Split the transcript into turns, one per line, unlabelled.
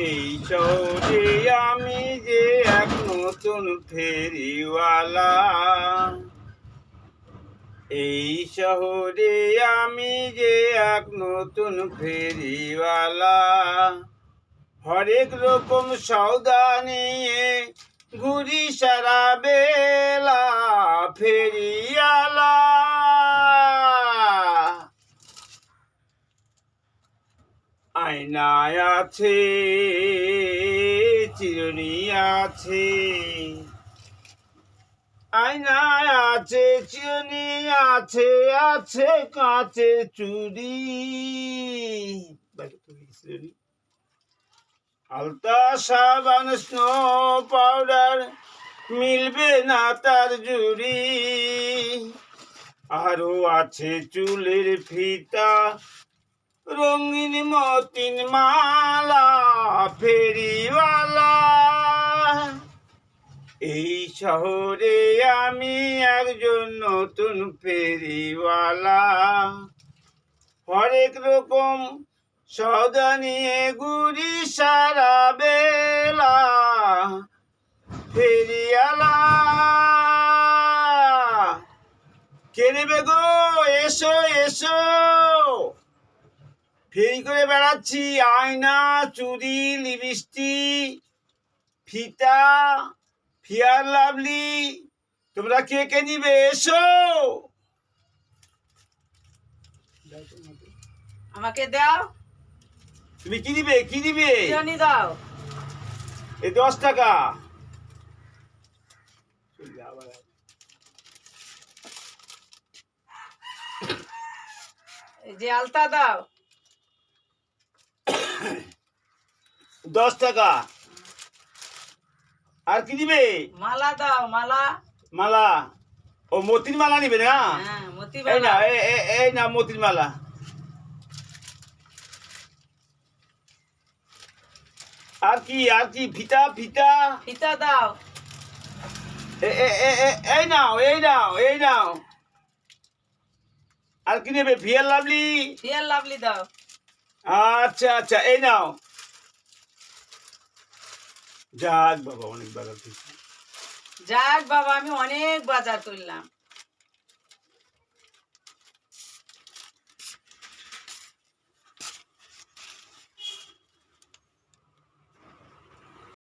এই শহরে আমি যে এক নতুন ফেরিওয়ালা। এই শহরে আমি যে এক নতুন ফেরিওয়ালা। হরেক রকম সৌদা নিয়ে ঘুরি সারা বেলা ফেরিয়ালা আয়নায় আছে, চিরুনি আছে। আয়নায় আছে, চিরুনি আছে আছে কাঁচে চুরি। আলতা সাবান, স্নো পাউডার, মিলবে না তার জুড়ি। আরও আছে চুলের ফিতা রঙিন মতিন মালা, ফেরিওয়ালা। এই শহরে আমি একজন নতুন ফেরিওয়ালা। হরেক রকম সদা নিয়ে ঘুরি সারা বেলা। ফেরিয়ালা কে নেবে গো? এসো এসো। ফেরি করে বেড়াচ্ছি আয়না চুরি লিপস্টিক ফিতা ফিয়ার লাভলি। তোমরা কে কে নিবে? এসো।
আমাকে দাও।
তুমি কি নিবে? কি নিবে?
দাও।
এই দশ টাকা।
যে আলতা দাও।
দশ টাকা আর কি নিবে
মালা দাও মালা
মালা ও মতির মালা নিবে না
হ্যাঁ মতি
এই না
মালা
এ- এ- এই না মতির মালা আর কি আর কি ফিতা ফিতা
ফিতা দাও
এ- এ- এ- এ- এই নাও এই নাও এই নাও আর কি নেবে ফিয়ার লাভলি
ফিয়ার লাভলি দাও
আচ্ছা আচ্ছা এই নাও। যাক বাবা অনেক বাজার
যাক বাবা আমি অনেক বাজার করলাম।